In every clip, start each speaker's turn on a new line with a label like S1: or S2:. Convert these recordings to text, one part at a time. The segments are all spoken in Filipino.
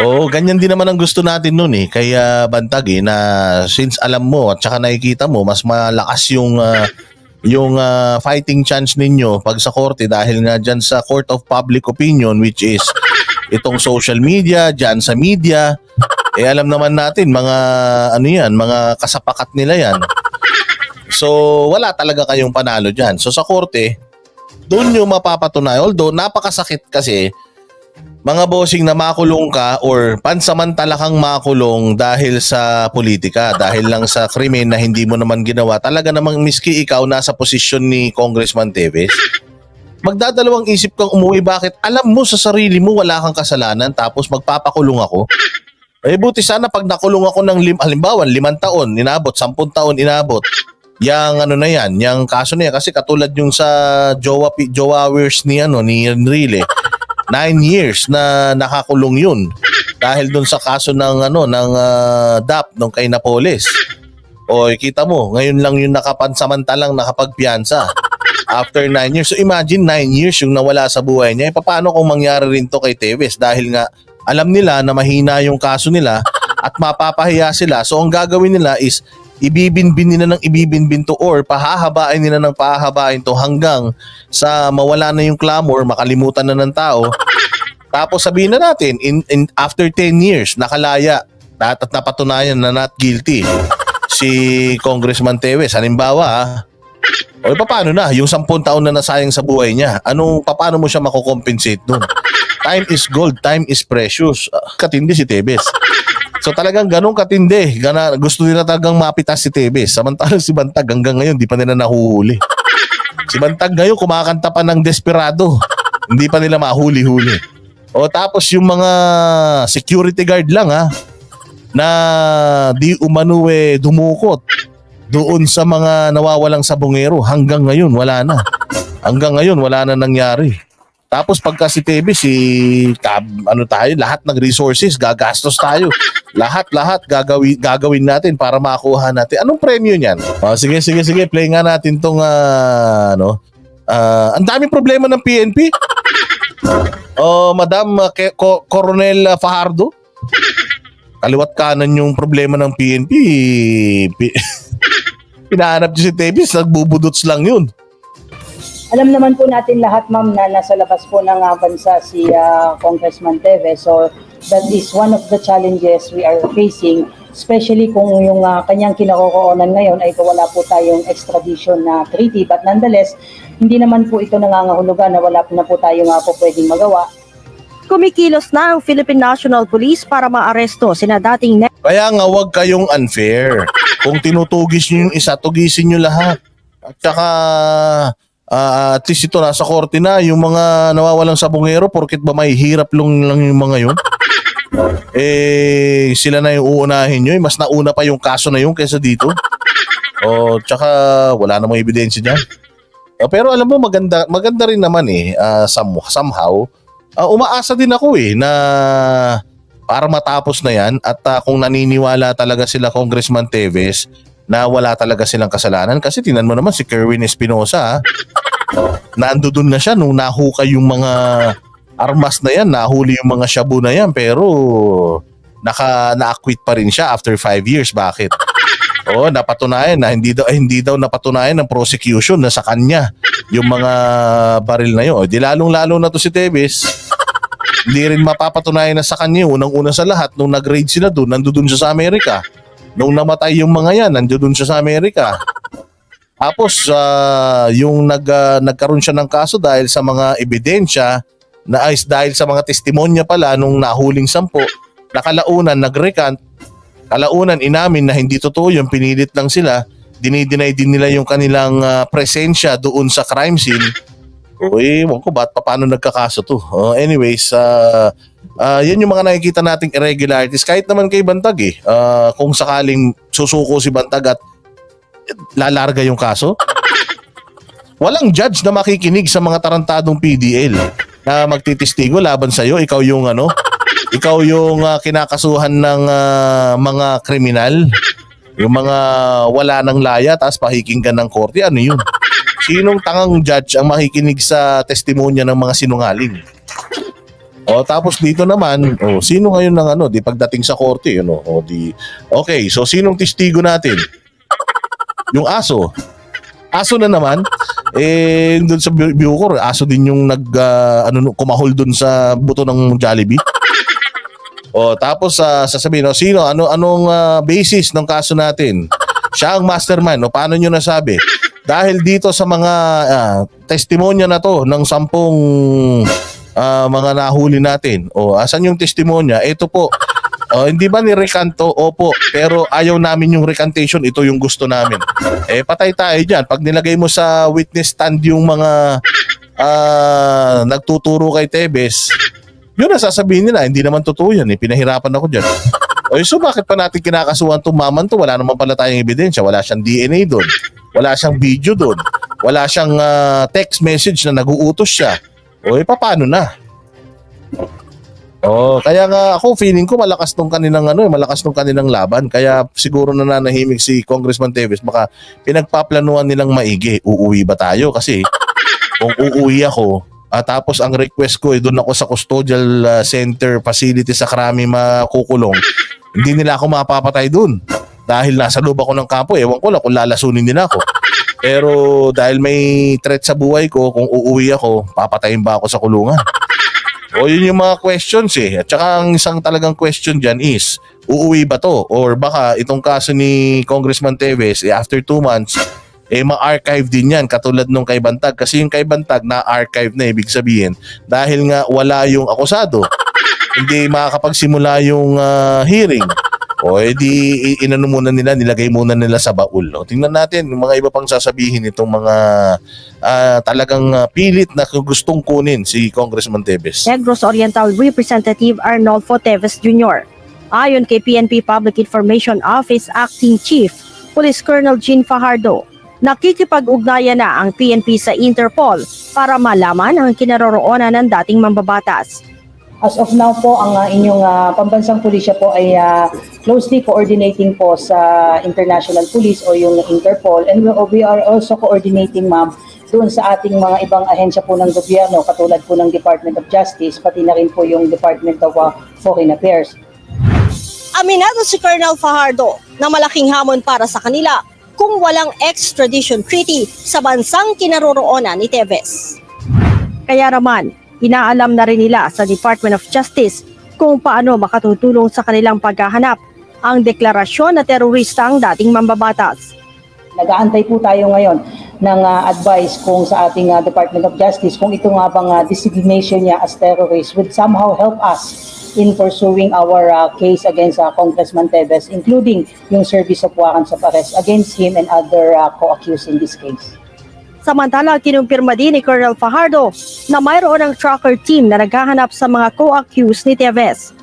S1: Oo, ganyan din naman ang gusto natin noon eh. Kaya Bantag eh, na since alam mo at saka nakikita mo, mas malakas yung ah, yung ah, fighting chance ninyo pag sa korte dahil nga dyan sa court of public opinion which is itong social media, dyan sa media. Eh alam naman natin mga ano yan, mga kasapakat nila yan. So wala talaga kayong panalo dyan. So sa korte, doon nyo mapapatunayan. Although napakasakit kasi mga bossing na makulong ka or pansamantala kang makulong dahil sa politika, dahil lang sa krimen na hindi mo naman ginawa, talaga namang miski ikaw nasa posisyon ni Congressman Teves, magdadalawang isip kang umuwi bakit alam mo sa sarili mo wala kang kasalanan tapos magpapakulong ako. Eh buti sana pag nakulong ako ng lim, halimbawa limang taon, inabot, sampung taon, inabot. Yang ano na yan, yung kaso na yan. Kasi katulad yung sa Jowa, Jowa Wears ni, ano, ni Enrile, nine years na nakakulong yun dahil dun sa kaso ng ano ng ah, DAP nung kay Napoles. O kita mo, ngayon lang yung nakapansamantalang nakapagpiyansa after nine years. So imagine nine years yung nawala sa buhay niya. E, paano kung mangyari rin to kay Tevez dahil nga alam nila na mahina yung kaso nila at mapapahiya sila. So ang gagawin nila is ibibinbin nila ng ibibinbin to or pahahabain nila ng pahahabain to hanggang sa mawala na yung clamor, makalimutan na ng tao. Tapos sabihin na natin, in, in, after 10 years, nakalaya at, at napatunayan na not guilty si Congressman Teves. Halimbawa, ah, o paano na? Yung 10 taon na nasayang sa buhay niya, anong, paano mo siya makukompensate dun? Time is gold, time is precious. Ah, Katindi si Tevez. So talagang ganun katindi. Gana, gusto nila talagang mapitas si Tevez. Samantalang si Bantag hanggang ngayon, di pa nila nahuhuli. Si Bantag ngayon, kumakanta pa ng Desperado. Hindi pa nila mahuli-huli. O tapos yung mga security guard lang ha, na di umano eh dumukot doon sa mga nawawalang sabongero. Hanggang ngayon, wala na. Hanggang ngayon, wala na nangyari. Tapos pagka si Tebe, si tab, ano tayo, lahat ng resources, gagastos tayo. Lahat, lahat gagawin, gagawin natin para makuha natin. Anong premyo niyan? Oh, sige, sige, sige, play nga natin tong, ah, ano, ah, ang daming problema ng PNP. Oh, Madam ah, Ke- Ko- Coronel ah, Fajardo. Kaliwat kanan yung problema ng PNP. Pi- Pinahanap niyo si Tebis, nagbubudots lang yun.
S2: Alam naman po natin lahat, ma'am, na nasa labas po ng ah, bansa si ah, Congressman Teves. So, that is one of the challenges we are facing, especially kung yung ah, kanyang kinakokoonan ngayon ay wala po tayong extradition na treaty. But nonetheless, hindi naman po ito nangangahulugan na wala po na po tayo nga po pwedeng magawa.
S3: Kumikilos na ang Philippine National Police para maaresto sina dating
S1: Kaya nga wag kayong unfair. Kung tinutugis nyo yung isa, tugisin nyo lahat. At saka, ah, at least ito nasa korte na, yung mga nawawalang sabongero, porkit ba may hirap lang, lang yung mga yun? Eh, sila na yung uunahin nyo. eh. Mas nauna pa yung kaso na yun kaysa dito. O, tsaka wala namang ebidensya dyan. Ah, pero alam mo, maganda, maganda rin naman eh, ah, some- somehow. Ah, umaasa din ako eh, na para matapos na yan at ah, kung naniniwala talaga sila Congressman Teves na wala talaga silang kasalanan kasi tinan mo naman si Kerwin Espinosa. Nando na siya nung nahukay yung mga armas na yan nahuli yung mga shabu na yan pero naka na-acquit pa rin siya after five years bakit Oo, napatunayan na hindi daw eh, hindi daw napatunayan ng prosecution na sa kanya yung mga baril na yun. O, di lalong-lalo na to si Teves hindi rin mapapatunayan na sa kanya unang-una sa lahat nung nag-raid sila doon, nandoon siya sa Amerika. Nung namatay yung mga yan, nandoon siya sa Amerika. Tapos ah, yung nag ah, nagkaroon siya ng kaso dahil sa mga ebidensya na ay dahil sa mga testimonya pala nung nahuling sampo, nakalaunan nag-recant, kalaunan inamin na hindi totoo yung pinilit lang sila, dinideny din nila yung kanilang ah, presensya doon sa crime scene. Uy, ewan ko ba't pa paano nagkakaso to. Oh, anyways, ah ah, yan yung mga nakikita nating irregularities. Kahit naman kay Bantag eh, ah, kung sakaling susuko si Bantag at lalarga yung kaso, walang judge na makikinig sa mga tarantadong PDL na magtitistigo laban sa'yo. Ikaw yung ano, ikaw yung ah, kinakasuhan ng ah, mga kriminal, yung mga wala ng laya, tapos pakikinggan ng korte. Ano yun? Sinong tangang judge ang makikinig sa testimonya ng mga sinungaling? O tapos dito naman, o sino ngayon ng ano, di pagdating sa korte, yun o, o di Okay, so sinong testigo natin? Yung aso. Aso na naman. Eh doon sa Bu- Bucor, aso din yung nag ah, ano kumahol doon sa buto ng Jollibee. O tapos sa sasabihin, o sino ano anong ah, basis ng kaso natin? Siya ang mastermind. O paano niyo nasabi? Dahil dito sa mga ah, testimonya na to ng sampung ah, mga nahuli natin. O asan yung testimonya? Ito po. O, hindi ba ni rekanto? Opo. Pero ayaw namin yung recantation. Ito yung gusto namin. Eh patay tayo dyan. Pag nilagay mo sa witness stand yung mga ah, nagtuturo kay Tebes, yun na sasabihin nila, hindi naman totoo yan eh. Pinahirapan ako dyan. O so bakit pa natin kinakasuhan itong maman to? Wala naman pala tayong ebidensya. Wala siyang DNA doon. Wala siyang video doon. Wala siyang ah, text message na nag-uutos siya. O eh, paano na? Oh, kaya nga ako feeling ko malakas tong kanilang ano, eh, malakas tong kanilang laban. Kaya siguro nananahimik si Congressman Teves baka pinagpaplanuhan nilang maigi. Uuwi ba tayo kasi kung uuwi ako, at tapos ang request ko eh doon ako sa custodial ah, center facility sa Krami makukulong. Hindi nila ako mapapatay doon. Dahil nasa loob ako ng kampo, ewan ko lang kung lalasunin nila ako. Pero dahil may threat sa buhay ko, kung uuwi ako, papatayin ba ako sa kulungan? O yun yung mga questions eh. At saka ang isang talagang question dyan is, uuwi ba to? Or baka itong kaso ni Congressman Teves, eh, after two months, eh ma-archive din yan katulad nung kay Bantag. Kasi yung kay Bantag na-archive na ibig sabihin dahil nga wala yung akusado. hindi makakapagsimula yung ah, hearing. O edi i- inano muna nila, nilagay muna nila sa baul. O, tingnan natin yung mga iba pang sasabihin itong mga ah, talagang ah, pilit na gustong kunin si Congressman Tebes.
S3: Negros Oriental Representative Arnolfo Teves Jr. Ayon kay PNP Public Information Office Acting Chief, Police Colonel Jean Fajardo, nakikipag-ugnayan na ang PNP sa Interpol para malaman ang kinaroroonan ng dating mambabatas.
S2: As of now po, ang ah, inyong ah, pambansang pulisya po ay ah, closely coordinating po sa international police o yung Interpol and we, we are also coordinating ma'am doon sa ating mga ibang ahensya po ng gobyerno katulad po ng Department of Justice pati na rin po yung Department of ah, Foreign Affairs.
S3: Aminado si Colonel Fajardo na malaking hamon para sa kanila kung walang extradition treaty sa bansang kinaroroonan ni Teves. Kaya naman, inaalam na rin nila sa Department of Justice kung paano makatutulong sa kanilang paghahanap ang deklarasyon na terorista ang dating mambabatas.
S2: Nag-aantay po tayo ngayon ng ah, advice kung sa ating ah, Department of Justice kung ito nga bang ah, designation niya as terrorist would somehow help us in pursuing our ah, case against ah, Congressman Tevez, including yung service of warrants of arrest against him and other ah, co-accused in this case.
S3: Samantala, kinumpirma din ni Colonel Fajardo na mayroon ng tracker team na naghahanap sa mga co-accused ni Teves.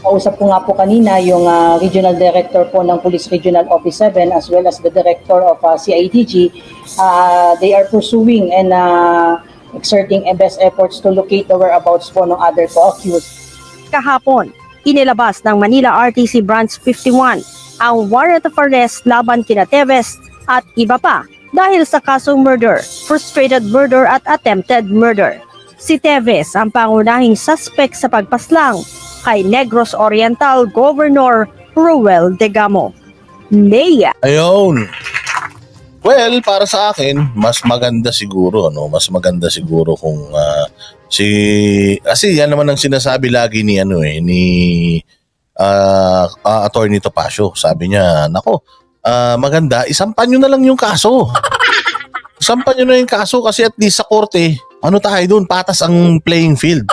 S2: Kausap ko nga po kanina yung ah, Regional Director po ng Police Regional Office 7 as well as the Director of ah, CIDG. Ah, they are pursuing and ah, exerting best efforts to locate the whereabouts po ng other co-accused.
S3: Kahapon, inilabas ng Manila RTC Branch 51 ang warrant of arrest laban kina Teves at iba pa dahil sa kasong murder, frustrated murder at attempted murder. Si Teves ang pangunahing suspect sa pagpaslang kay Negros Oriental Governor Ruel Degamo. Nea,
S1: Ayun. Well, para sa akin, mas maganda siguro, ano, mas maganda siguro kung ah, si kasi yan naman ang sinasabi lagi ni ano eh ni ah ah, attorney Topacio. Sabi niya, "Nako, ah, maganda, isampan niyo na lang yung kaso." Sampan niyo na yung kaso kasi at least sa korte, ano tayo doon, patas ang playing field.